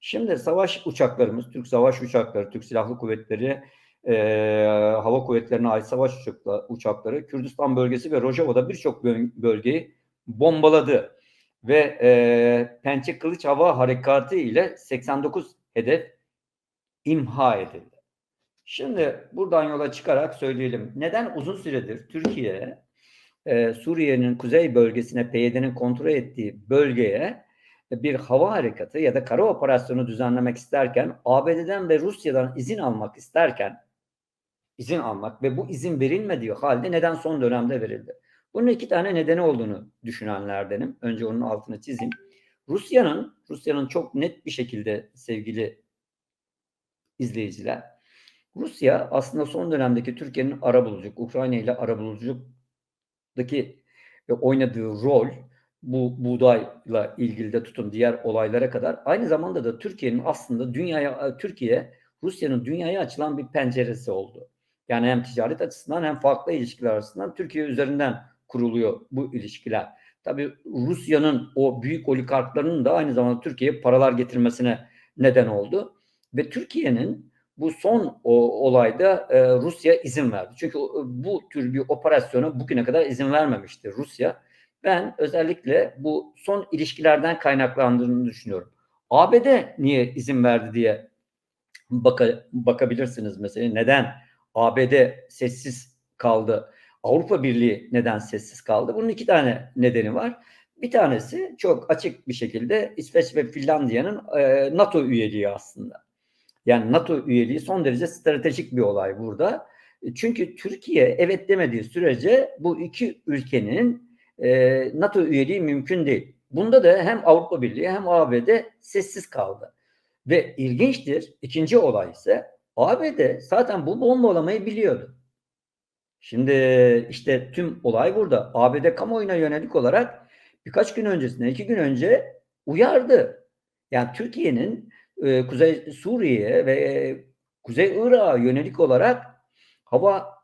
Şimdi savaş uçaklarımız, Türk savaş uçakları, Türk Silahlı Kuvvetleri, e, Hava Kuvvetleri'ne ait savaş uçakları, Kürdistan bölgesi ve Rojava'da birçok bölgeyi bombaladı. Ve e, Pençe Kılıç Hava Harekatı ile 89 hedef imha edildi. Şimdi buradan yola çıkarak söyleyelim. Neden uzun süredir Türkiye e, Suriye'nin kuzey bölgesine PYD'nin kontrol ettiği bölgeye bir hava harekatı ya da kara operasyonu düzenlemek isterken ABD'den ve Rusya'dan izin almak isterken izin almak ve bu izin verilmediği halde neden son dönemde verildi? Bunun iki tane nedeni olduğunu düşünenlerdenim. Önce onun altını çizeyim. Rusya'nın Rusya'nın çok net bir şekilde sevgili izleyiciler Rusya aslında son dönemdeki Türkiye'nin arabuluculuk, Ukrayna ile arabuluculuktaki oynadığı rol bu buğdayla ilgili de tutun diğer olaylara kadar aynı zamanda da Türkiye'nin aslında dünyaya Türkiye Rusya'nın dünyaya açılan bir penceresi oldu. Yani hem ticaret açısından hem farklı ilişkiler açısından Türkiye üzerinden kuruluyor bu ilişkiler. Tabii Rusya'nın o büyük oligarklarının da aynı zamanda Türkiye'ye paralar getirmesine neden oldu. Ve Türkiye'nin bu son o, olayda e, Rusya izin verdi. Çünkü bu tür bir operasyona bugüne kadar izin vermemişti Rusya. Ben özellikle bu son ilişkilerden kaynaklandığını düşünüyorum. ABD niye izin verdi diye baka, bakabilirsiniz mesela. Neden ABD sessiz kaldı? Avrupa Birliği neden sessiz kaldı? Bunun iki tane nedeni var. Bir tanesi çok açık bir şekilde İsveç ve Finlandiya'nın e, NATO üyeliği aslında. Yani NATO üyeliği son derece stratejik bir olay burada. Çünkü Türkiye evet demediği sürece bu iki ülkenin e, NATO üyeliği mümkün değil. Bunda da hem Avrupa Birliği hem ABD sessiz kaldı. Ve ilginçtir ikinci olay ise ABD zaten bu bombalamayı biliyordu. Şimdi işte tüm olay burada. ABD kamuoyuna yönelik olarak birkaç gün öncesinde, iki gün önce uyardı. Yani Türkiye'nin e, Kuzey Suriye ve Kuzey Irak'a yönelik olarak hava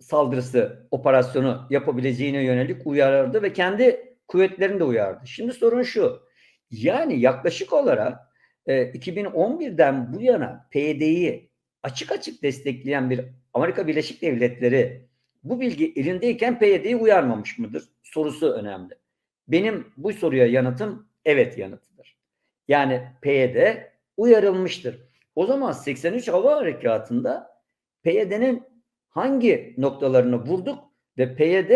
saldırısı operasyonu yapabileceğine yönelik uyardı ve kendi kuvvetlerini de uyardı. Şimdi sorun şu. Yani yaklaşık olarak e, 2011'den bu yana PYD'yi açık açık destekleyen bir Amerika Birleşik Devletleri bu bilgi elindeyken PYD'yi uyarmamış mıdır? Sorusu önemli. Benim bu soruya yanıtım evet yanıtıdır. Yani PYD uyarılmıştır. O zaman 83 Hava Harekatı'nda PYD'nin hangi noktalarını vurduk ve PYD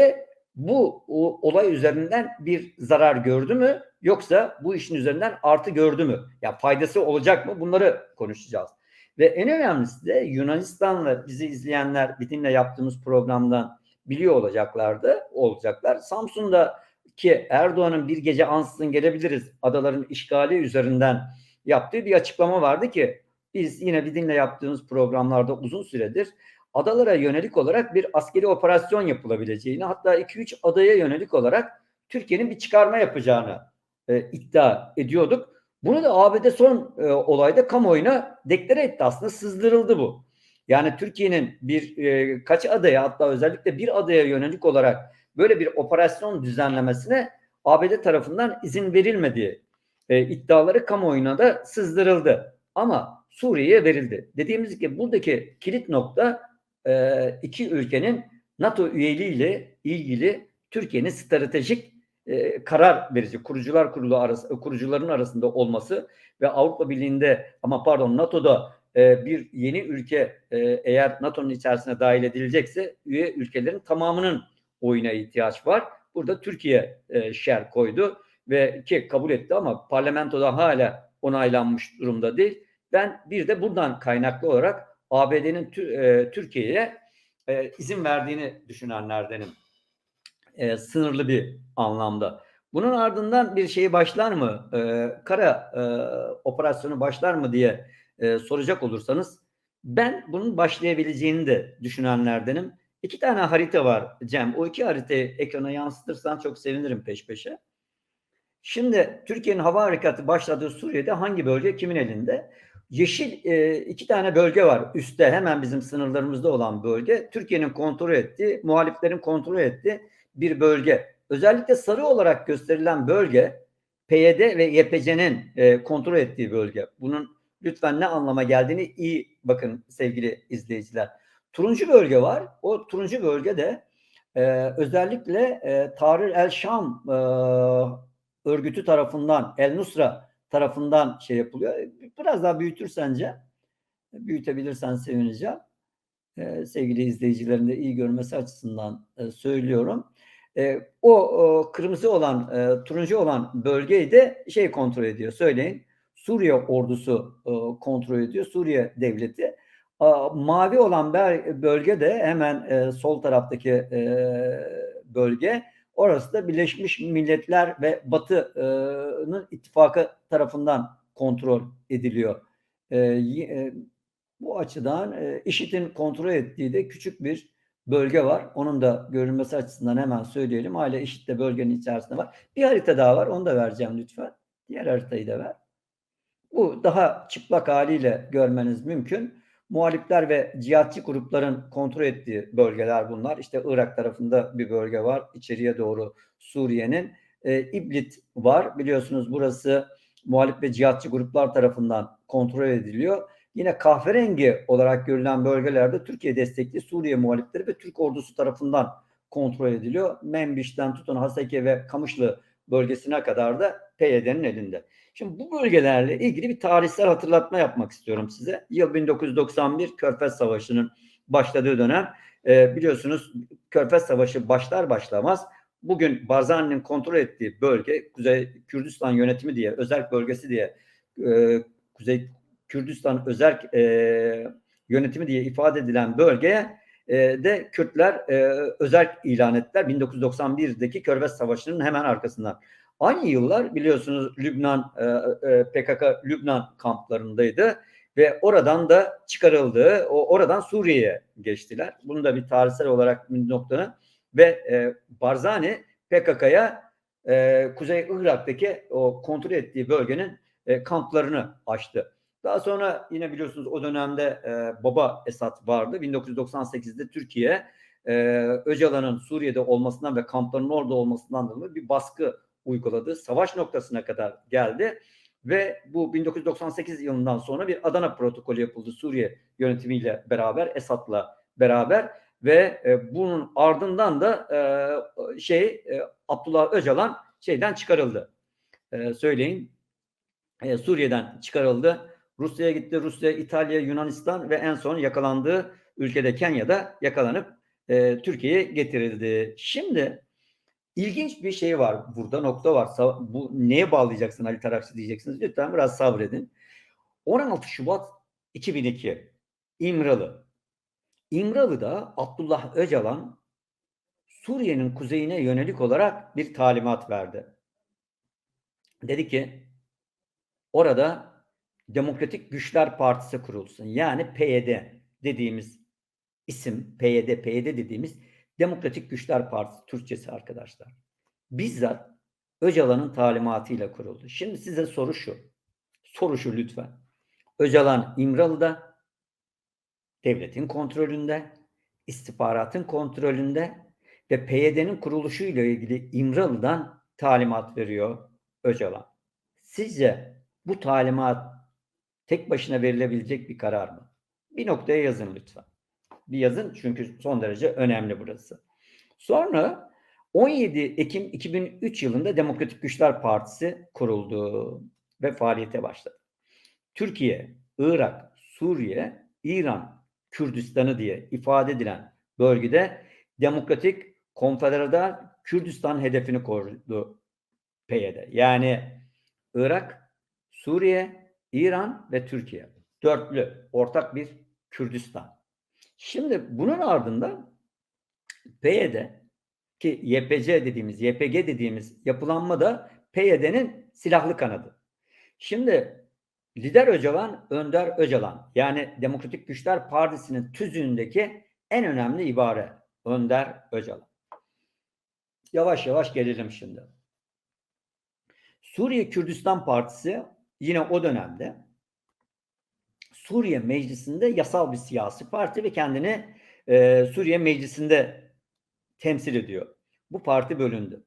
bu olay üzerinden bir zarar gördü mü yoksa bu işin üzerinden artı gördü mü? Ya faydası olacak mı? Bunları konuşacağız. Ve en önemlisi de Yunanistan'la bizi izleyenler bizimle yaptığımız programdan biliyor olacaklardı, olacaklar. Samsun'da ki Erdoğan'ın bir gece ansızın gelebiliriz adaların işgali üzerinden yaptığı bir açıklama vardı ki biz yine bizimle yaptığımız programlarda uzun süredir adalara yönelik olarak bir askeri operasyon yapılabileceğini hatta 2-3 adaya yönelik olarak Türkiye'nin bir çıkarma yapacağını e, iddia ediyorduk. Bunu da ABD son e, olayda kamuoyuna deklare etti aslında sızdırıldı bu. Yani Türkiye'nin bir e, kaç adaya hatta özellikle bir adaya yönelik olarak böyle bir operasyon düzenlemesine ABD tarafından izin verilmediği e, iddiaları kamuoyuna da sızdırıldı. Ama Suriye'ye verildi. Dediğimiz gibi buradaki kilit nokta e, iki ülkenin NATO üyeliğiyle ilgili Türkiye'nin stratejik e, karar verici kurucular kurulu arası kurucuların arasında olması ve Avrupa Birliği'nde ama pardon NATO'da e, bir yeni ülke e, eğer NATO'nun içerisine dahil edilecekse üye ülkelerin tamamının oyuna ihtiyaç var. Burada Türkiye e, şer koydu ve ki kabul etti ama parlamentoda hala onaylanmış durumda değil. Ben bir de buradan kaynaklı olarak ABD'nin e, Türkiye'ye e, izin verdiğini düşünenlerdenim. E, sınırlı bir anlamda. Bunun ardından bir şeyi başlar mı? E, kara e, operasyonu başlar mı diye e, soracak olursanız ben bunun başlayabileceğini de düşünenlerdenim. İki tane harita var Cem. O iki haritayı ekrana yansıtırsan çok sevinirim peş peşe. Şimdi Türkiye'nin hava harekatı başladığı Suriye'de hangi bölge kimin elinde? Yeşil e, iki tane bölge var üstte hemen bizim sınırlarımızda olan bölge. Türkiye'nin kontrol ettiği, muhaliflerin kontrol ettiği bir bölge. Özellikle sarı olarak gösterilen bölge PYD ve YPC'nin e, kontrol ettiği bölge. Bunun lütfen ne anlama geldiğini iyi bakın sevgili izleyiciler. Turuncu bölge var. O turuncu bölgede e, özellikle e, Tahrir el Şam e, örgütü tarafından, El Nusra tarafından şey yapılıyor. Biraz daha büyütür sence? Büyütebilirsen sevineceğim. E, sevgili izleyicilerin de iyi görmesi açısından e, söylüyorum. E, o, o kırmızı olan, e, turuncu olan bölgeyi de şey kontrol ediyor. Söyleyin. Suriye ordusu e, kontrol ediyor. Suriye devleti. A, mavi olan bölge de hemen e, sol taraftaki e, bölge. Orası da Birleşmiş Milletler ve Batı'nın ittifakı tarafından kontrol ediliyor. E, e, bu açıdan e, IŞİD'in kontrol ettiği de küçük bir bölge var. Onun da görünmesi açısından hemen söyleyelim. Hala IŞİD de bölgenin içerisinde var. Bir harita daha var. Onu da vereceğim lütfen. Diğer haritayı da ver. Bu daha çıplak haliyle görmeniz mümkün. Muhalifler ve cihatçı grupların kontrol ettiği bölgeler bunlar. İşte Irak tarafında bir bölge var. İçeriye doğru Suriye'nin. E, İblit var. Biliyorsunuz burası muhalif ve cihatçı gruplar tarafından kontrol ediliyor. Yine kahverengi olarak görülen bölgelerde Türkiye destekli Suriye muhalifleri ve Türk ordusu tarafından kontrol ediliyor. Menbiş'ten tutun Haseke ve Kamışlı bölgesine kadar da PYD'nin elinde. Şimdi bu bölgelerle ilgili bir tarihsel hatırlatma yapmak istiyorum size. Yıl 1991 Körfez Savaşı'nın başladığı dönem. E, biliyorsunuz Körfez Savaşı başlar başlamaz bugün Barzani'nin kontrol ettiği bölge Kuzey Kürdistan yönetimi diye özel bölgesi diye e, Kuzey Kürdistan özel e, yönetimi diye ifade edilen bölgeye e, de Kürtler e, özel ilan ettiler 1991'deki Körfez Savaşı'nın hemen arkasından. Aynı yıllar biliyorsunuz Lübnan e, e, PKK Lübnan kamplarındaydı ve oradan da çıkarıldı. O oradan Suriye'ye geçtiler. Bunu da bir tarihsel olarak bir noktanı ve e, Barzani PKK'ya Kuzey Irak'taki o kontrol ettiği bölgenin kamplarını açtı. Daha sonra yine biliyorsunuz o dönemde Baba Esad vardı. 1998'de Türkiye Öcalan'ın Suriye'de olmasından ve kamplarının orada olmasından dolayı bir baskı uyguladı. Savaş noktasına kadar geldi ve bu 1998 yılından sonra bir Adana protokolü yapıldı Suriye yönetimiyle beraber, Esad'la beraber ve e, bunun ardından da e, şey e, Abdullah Öcalan şeyden çıkarıldı. E, söyleyin. E, Suriye'den çıkarıldı. Rusya'ya gitti. Rusya, İtalya, Yunanistan ve en son yakalandığı ülkede Kenya'da yakalanıp e, Türkiye'ye getirildi. Şimdi ilginç bir şey var burada nokta var. Bu neye bağlayacaksın Ali Tarakçı diyeceksiniz. Lütfen biraz sabredin. 16 Şubat 2002 İmralı. İmralı'da Abdullah Öcalan Suriye'nin kuzeyine yönelik olarak bir talimat verdi. Dedi ki orada Demokratik Güçler Partisi kurulsun. Yani PYD dediğimiz isim PYD, PYD dediğimiz Demokratik Güçler Partisi Türkçesi arkadaşlar. Bizzat Öcalan'ın talimatıyla kuruldu. Şimdi size soru şu. Soru şu lütfen. Öcalan İmralı'da devletin kontrolünde, istihbaratın kontrolünde ve PYD'nin kuruluşuyla ilgili İmralı'dan talimat veriyor Öcalan. Sizce bu talimat tek başına verilebilecek bir karar mı? Bir noktaya yazın lütfen. Bir yazın çünkü son derece önemli burası. Sonra 17 Ekim 2003 yılında Demokratik Güçler Partisi kuruldu ve faaliyete başladı. Türkiye, Irak, Suriye, İran, Kürdistan'ı diye ifade edilen bölgede Demokratik Konfederal Kürdistan hedefini korudu PYD. Yani Irak, Suriye, İran ve Türkiye. Dörtlü, ortak bir Kürdistan. Şimdi bunun ardından PYD ki YPC dediğimiz, YPG dediğimiz yapılanma da PYD'nin silahlı kanadı. Şimdi lider Öcalan, Önder Öcalan yani Demokratik Güçler Partisi'nin tüzüğündeki en önemli ibare Önder Öcalan. Yavaş yavaş gelelim şimdi. Suriye Kürdistan Partisi yine o dönemde Suriye Meclisi'nde yasal bir siyasi parti ve kendini e, Suriye Meclisi'nde temsil ediyor. Bu parti bölündü.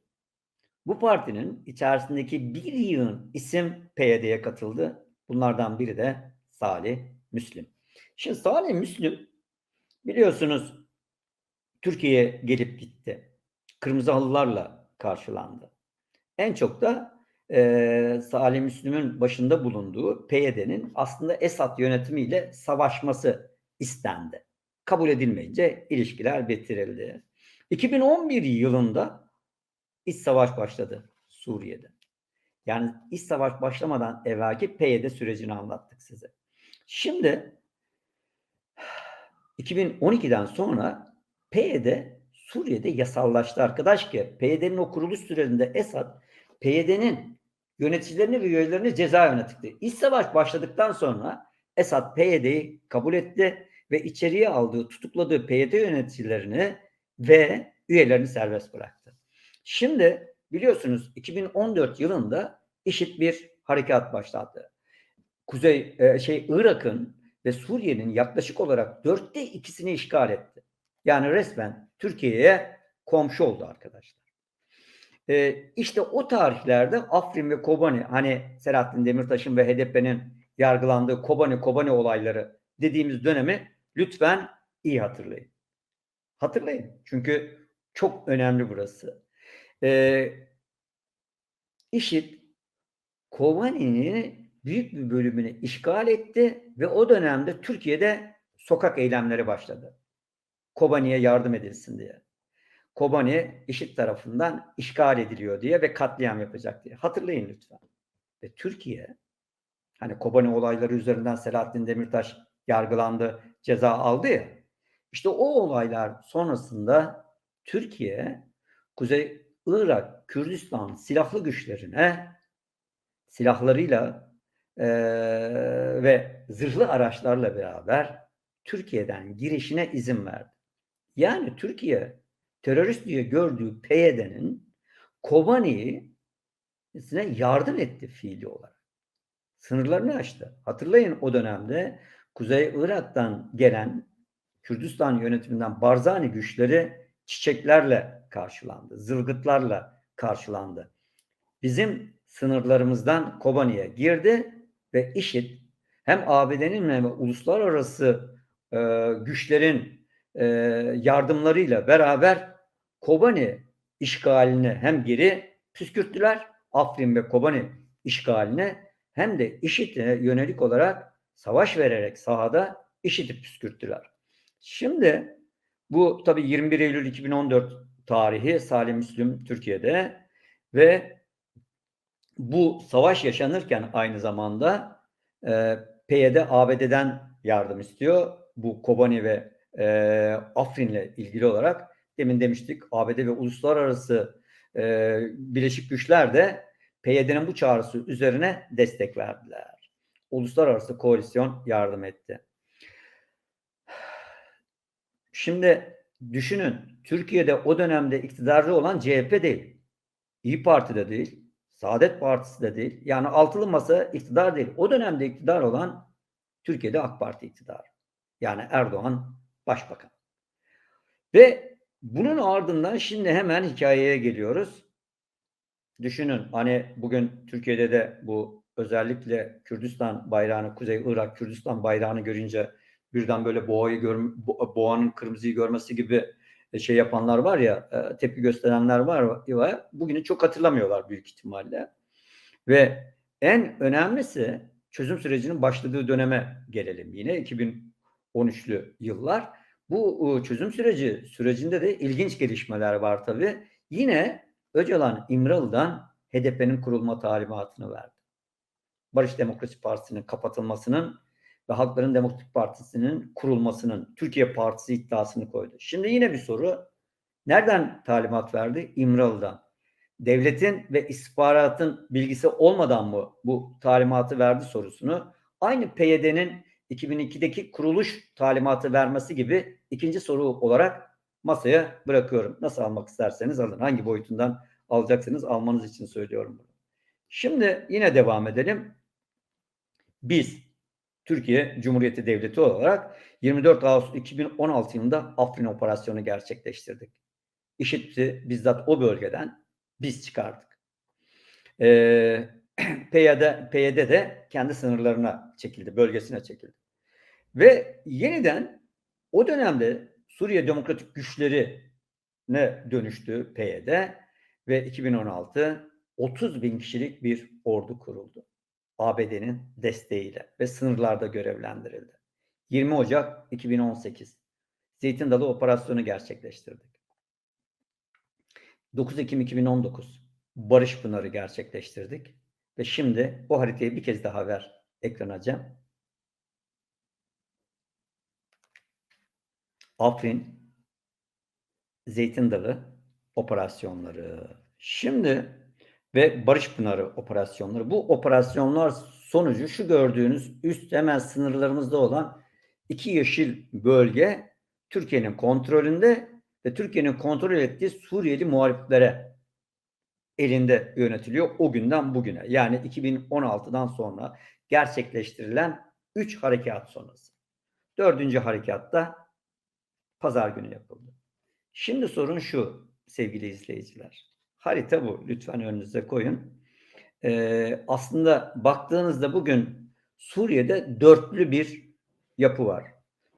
Bu partinin içerisindeki bir yığın isim PYD'ye katıldı. Bunlardan biri de Salih Müslim. Şimdi Salih Müslim biliyorsunuz Türkiye'ye gelip gitti. Kırmızı halılarla karşılandı. En çok da e, Salih Müslim'in başında bulunduğu PYD'nin aslında Esad yönetimiyle savaşması istendi. Kabul edilmeyince ilişkiler bitirildi. 2011 yılında iç savaş başladı Suriye'de. Yani iç savaş başlamadan evvelki PYD sürecini anlattık size. Şimdi 2012'den sonra PYD Suriye'de yasallaştı arkadaş ki PYD'nin o kuruluş sürecinde Esad PYD'nin yöneticilerini ve üyelerini cezaevine tıktı. İç savaş başladıktan sonra Esad PYD'yi kabul etti ve içeriye aldığı, tutukladığı PYD yöneticilerini ve üyelerini serbest bıraktı. Şimdi biliyorsunuz 2014 yılında IŞİD bir harekat başlattı. Kuzey e, şey Irak'ın ve Suriye'nin yaklaşık olarak dörtte ikisini işgal etti. Yani resmen Türkiye'ye komşu oldu arkadaşlar. E, işte o tarihlerde Afrin ve Kobani hani Selahattin Demirtaş'ın ve HDP'nin yargılandığı Kobani Kobani olayları dediğimiz dönemi lütfen iyi hatırlayın. Hatırlayın. Çünkü çok önemli burası. Ee, IŞİD Kobani'nin büyük bir bölümünü işgal etti ve o dönemde Türkiye'de sokak eylemleri başladı. Kobani'ye yardım edilsin diye. Kobani IŞİD tarafından işgal ediliyor diye ve katliam yapacak diye. Hatırlayın lütfen. Ve Türkiye hani Kobani olayları üzerinden Selahattin Demirtaş yargılandı, ceza aldı ya. İşte o olaylar sonrasında Türkiye Kuzey Irak, Kürdistan silahlı güçlerine silahlarıyla e, ve zırhlı araçlarla beraber Türkiye'den girişine izin verdi. Yani Türkiye terörist diye gördüğü PYD'nin Kobani'ye yardım etti fiili olarak. Sınırlarını açtı. Hatırlayın o dönemde Kuzey Irak'tan gelen Kürdistan yönetiminden Barzani güçleri çiçeklerle karşılandı, zılgıtlarla karşılandı. Bizim sınırlarımızdan Kobani'ye girdi ve IŞİD hem ABD'nin ve uluslararası e, güçlerin e, yardımlarıyla beraber Kobani işgalini hem geri püskürttüler, Afrin ve Kobani işgaline hem de IŞİD'e yönelik olarak savaş vererek sahada IŞİD'i püskürttüler. Şimdi bu tabi 21 Eylül 2014 tarihi Salim Müslüm Türkiye'de ve bu savaş yaşanırken aynı zamanda e, PYD ABD'den yardım istiyor. Bu Kobani ve e, Afrin'le ilgili olarak demin demiştik ABD ve uluslararası e, birleşik güçler de PYD'nin bu çağrısı üzerine destek verdiler. Uluslararası koalisyon yardım etti. Şimdi düşünün Türkiye'de o dönemde iktidarda olan CHP değil. İyi Parti de değil. Saadet Partisi de değil. Yani altılı masa iktidar değil. O dönemde iktidar olan Türkiye'de AK Parti iktidar. Yani Erdoğan başbakan. Ve bunun ardından şimdi hemen hikayeye geliyoruz. Düşünün hani bugün Türkiye'de de bu özellikle Kürdistan bayrağını, Kuzey Irak Kürdistan bayrağını görünce birden böyle boğayı gör, boğanın kırmızıyı görmesi gibi e, şey yapanlar var ya, e, tepki gösterenler var ya, bugünü çok hatırlamıyorlar büyük ihtimalle. Ve en önemlisi çözüm sürecinin başladığı döneme gelelim yine 2013'lü yıllar. Bu çözüm süreci sürecinde de ilginç gelişmeler var tabii. Yine Öcalan İmralı'dan HDP'nin kurulma talimatını verdi. Barış Demokrasi Partisi'nin kapatılmasının ve Halkların Demokratik Partisi'nin kurulmasının Türkiye Partisi iddiasını koydu. Şimdi yine bir soru. Nereden talimat verdi? İmralı'dan. Devletin ve istihbaratın bilgisi olmadan mı bu talimatı verdi sorusunu aynı PYD'nin 2002'deki kuruluş talimatı vermesi gibi ikinci soru olarak masaya bırakıyorum. Nasıl almak isterseniz alın. Hangi boyutundan alacaksınız almanız için söylüyorum bunu. Şimdi yine devam edelim. Biz Türkiye Cumhuriyeti Devleti olarak 24 Ağustos 2016 yılında Afrin operasyonu gerçekleştirdik. IŞİD'i bizzat o bölgeden biz çıkardık. E, PYD, PYD de kendi sınırlarına çekildi, bölgesine çekildi. Ve yeniden o dönemde Suriye Demokratik Güçleri ne dönüştü PYD ve 2016 30 bin kişilik bir ordu kuruldu. ABD'nin desteğiyle ve sınırlarda görevlendirildi. 20 Ocak 2018 Zeytin Dalı operasyonu gerçekleştirdik. 9 Ekim 2019 Barış Pınarı gerçekleştirdik. Ve şimdi o haritayı bir kez daha ver ekrana Cem. Afrin, Zeytin Dalı operasyonları. Şimdi ve Barış Pınarı operasyonları. Bu operasyonlar sonucu şu gördüğünüz üst hemen sınırlarımızda olan iki yeşil bölge Türkiye'nin kontrolünde ve Türkiye'nin kontrol ettiği Suriyeli muhaliflere elinde yönetiliyor o günden bugüne. Yani 2016'dan sonra gerçekleştirilen 3 harekat sonrası. Dördüncü harekatta pazar günü yapıldı. Şimdi sorun şu sevgili izleyiciler. Harita bu. Lütfen önünüze koyun. Ee, aslında baktığınızda bugün Suriye'de dörtlü bir yapı var.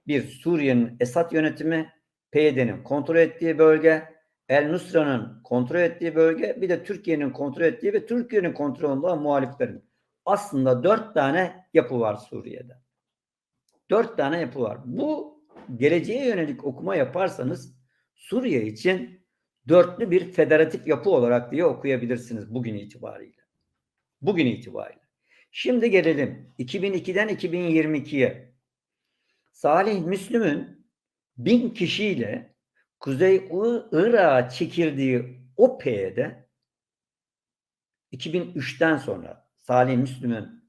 Bir Suriye'nin Esad yönetimi, PYD'nin kontrol ettiği bölge, El Nusra'nın kontrol ettiği bölge, bir de Türkiye'nin kontrol ettiği ve Türkiye'nin kontrolünde olan muhaliflerin. Aslında dört tane yapı var Suriye'de. Dört tane yapı var. Bu geleceğe yönelik okuma yaparsanız Suriye için dörtlü bir federatif yapı olarak diye okuyabilirsiniz bugün itibariyle. Bugün itibariyle. Şimdi gelelim 2002'den 2022'ye. Salih Müslüm'ün bin kişiyle Kuzey Irak'a çekildiği o PYD 2003'ten sonra Salih Müslüm'ün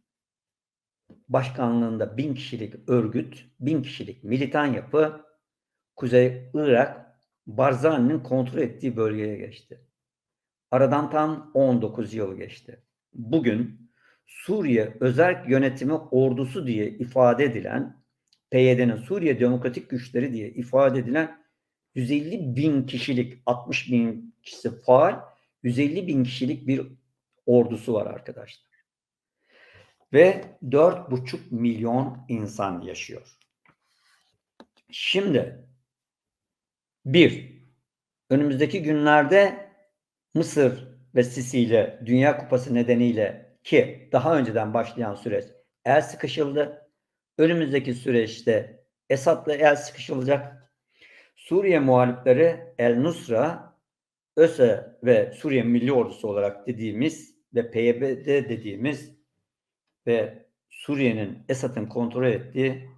başkanlığında bin kişilik örgüt, bin kişilik militan yapı Kuzey Irak Barzani'nin kontrol ettiği bölgeye geçti. Aradan tam 19 yıl geçti. Bugün Suriye Özel Yönetimi Ordusu diye ifade edilen PYD'nin Suriye Demokratik Güçleri diye ifade edilen 150 bin kişilik 60 bin kişisi faal 150 bin kişilik bir ordusu var arkadaşlar. Ve 4,5 milyon insan yaşıyor. Şimdi bir, önümüzdeki günlerde Mısır ve Sisi ile Dünya Kupası nedeniyle ki daha önceden başlayan süreç el sıkışıldı. Önümüzdeki süreçte Esad'la el sıkışılacak. Suriye muhalifleri El Nusra, ÖSE ve Suriye Milli Ordusu olarak dediğimiz ve PYD dediğimiz ve Suriye'nin Esad'ın kontrol ettiği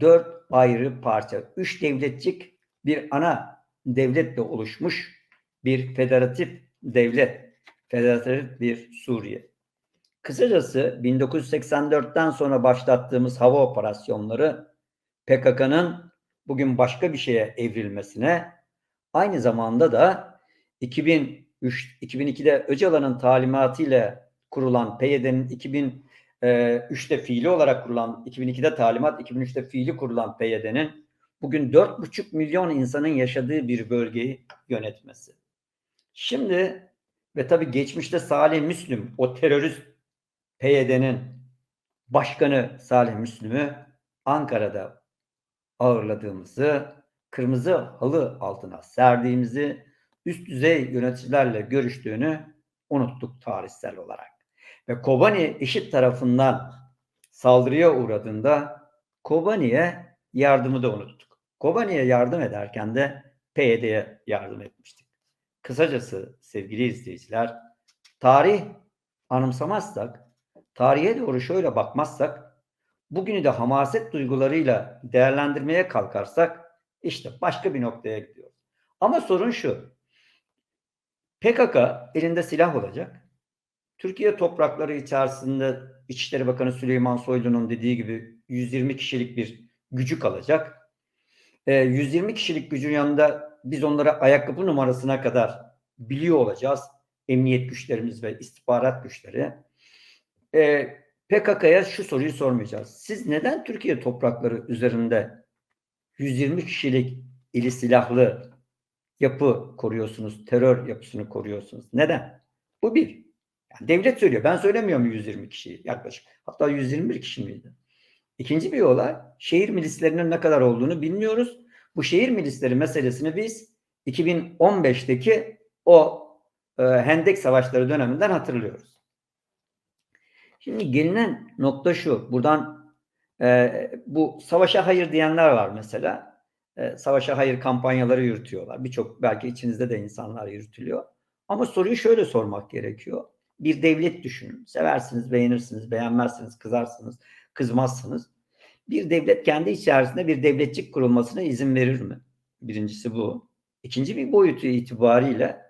dört ayrı parça, üç devletçik bir ana devletle oluşmuş bir federatif devlet, federatif bir Suriye. Kısacası 1984'ten sonra başlattığımız hava operasyonları PKK'nın bugün başka bir şeye evrilmesine aynı zamanda da 2003 2002'de Öcalan'ın talimatıyla kurulan PYD'nin 2003'te fiili olarak kurulan 2002'de talimat 2003'te fiili kurulan PYD'nin bugün 4,5 milyon insanın yaşadığı bir bölgeyi yönetmesi. Şimdi ve tabii geçmişte Salih Müslüm o terörist PYD'nin başkanı Salih Müslüm'ü Ankara'da ağırladığımızı, kırmızı halı altına serdiğimizi, üst düzey yöneticilerle görüştüğünü unuttuk tarihsel olarak. Ve Kobani eşit tarafından saldırıya uğradığında Kobani'ye yardımı da unuttuk. Kobani'ye yardım ederken de PYD'ye yardım etmiştik. Kısacası sevgili izleyiciler, tarih anımsamazsak, tarihe doğru şöyle bakmazsak, bugünü de hamaset duygularıyla değerlendirmeye kalkarsak, işte başka bir noktaya gidiyoruz. Ama sorun şu, PKK elinde silah olacak. Türkiye toprakları içerisinde İçişleri Bakanı Süleyman Soylu'nun dediği gibi 120 kişilik bir gücü kalacak. E, 120 kişilik gücün yanında biz onlara ayakkabı numarasına kadar biliyor olacağız. Emniyet güçlerimiz ve istihbarat güçleri. E, PKK'ya şu soruyu sormayacağız. Siz neden Türkiye toprakları üzerinde 120 kişilik ili silahlı yapı koruyorsunuz, terör yapısını koruyorsunuz? Neden? Bu bir. Yani devlet söylüyor. Ben söylemiyorum 120 kişiyi yaklaşık. Hatta 121 kişi miydi? İkinci bir olay şehir milislerinin ne kadar olduğunu bilmiyoruz. Bu şehir milisleri meselesini biz 2015'teki o e, Hendek Savaşları döneminden hatırlıyoruz. Şimdi gelinen nokta şu. Buradan e, bu savaşa hayır diyenler var mesela. E, savaşa hayır kampanyaları yürütüyorlar. Birçok belki içinizde de insanlar yürütülüyor. Ama soruyu şöyle sormak gerekiyor. Bir devlet düşünün. Seversiniz, beğenirsiniz, beğenmezsiniz, kızarsınız, kızmazsınız. Bir devlet kendi içerisinde bir devletçik kurulmasına izin verir mi? Birincisi bu. İkinci bir boyutu itibariyle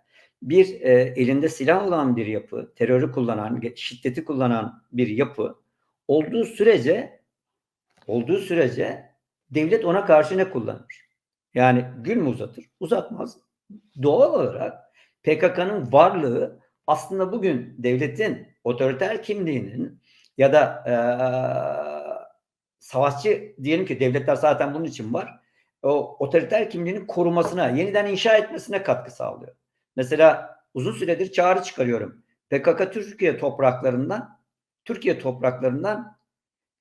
bir e, elinde silah olan bir yapı, terörü kullanan, şiddeti kullanan bir yapı olduğu sürece olduğu sürece devlet ona karşı ne kullanır? Yani gül mü uzatır? Uzatmaz. Doğal olarak PKK'nın varlığı aslında bugün devletin otoriter kimliğinin ya da e, savaşçı diyelim ki devletler zaten bunun için var. O otoriter kimliğinin korumasına, yeniden inşa etmesine katkı sağlıyor. Mesela uzun süredir çağrı çıkarıyorum. PKK Türkiye topraklarından Türkiye topraklarından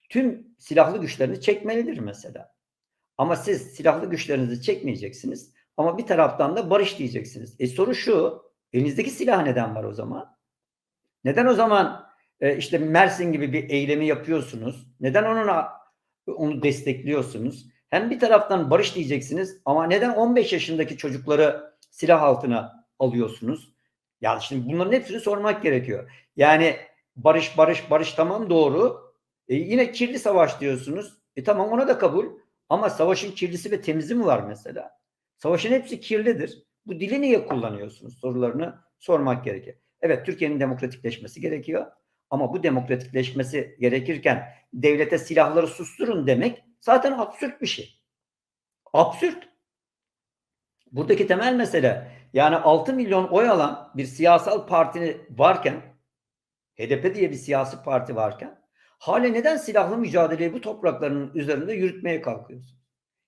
tüm silahlı güçlerini çekmelidir mesela. Ama siz silahlı güçlerinizi çekmeyeceksiniz. Ama bir taraftan da barış diyeceksiniz. E soru şu. Elinizdeki silah neden var o zaman? Neden o zaman e, işte Mersin gibi bir eylemi yapıyorsunuz? Neden onun onu destekliyorsunuz? Hem bir taraftan barış diyeceksiniz ama neden 15 yaşındaki çocukları silah altına alıyorsunuz? Yani şimdi bunların hepsini sormak gerekiyor. Yani barış barış barış tamam doğru. E yine kirli savaş diyorsunuz. E tamam ona da kabul. Ama savaşın kirlisi ve temizi mi var mesela? Savaşın hepsi kirlidir. Bu dili niye kullanıyorsunuz? Sorularını sormak gerekir. Evet Türkiye'nin demokratikleşmesi gerekiyor. Ama bu demokratikleşmesi gerekirken devlete silahları susturun demek zaten absürt bir şey. Absürt. Buradaki temel mesele yani 6 milyon oy alan bir siyasal parti varken HDP diye bir siyasi parti varken hala neden silahlı mücadeleyi bu toprakların üzerinde yürütmeye kalkıyorsunuz?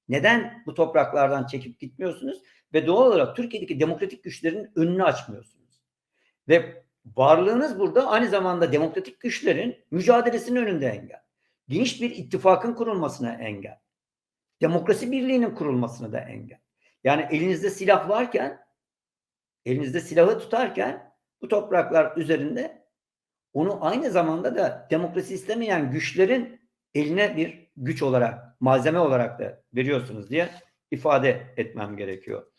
Neden bu topraklardan çekip gitmiyorsunuz? Ve doğal olarak Türkiye'deki demokratik güçlerin önünü açmıyorsunuz. Ve varlığınız burada aynı zamanda demokratik güçlerin mücadelesinin önünde engel. Geniş bir ittifakın kurulmasına engel. Demokrasi birliğinin kurulmasına da engel. Yani elinizde silah varken, elinizde silahı tutarken bu topraklar üzerinde onu aynı zamanda da demokrasi istemeyen güçlerin eline bir güç olarak, malzeme olarak da veriyorsunuz diye ifade etmem gerekiyor.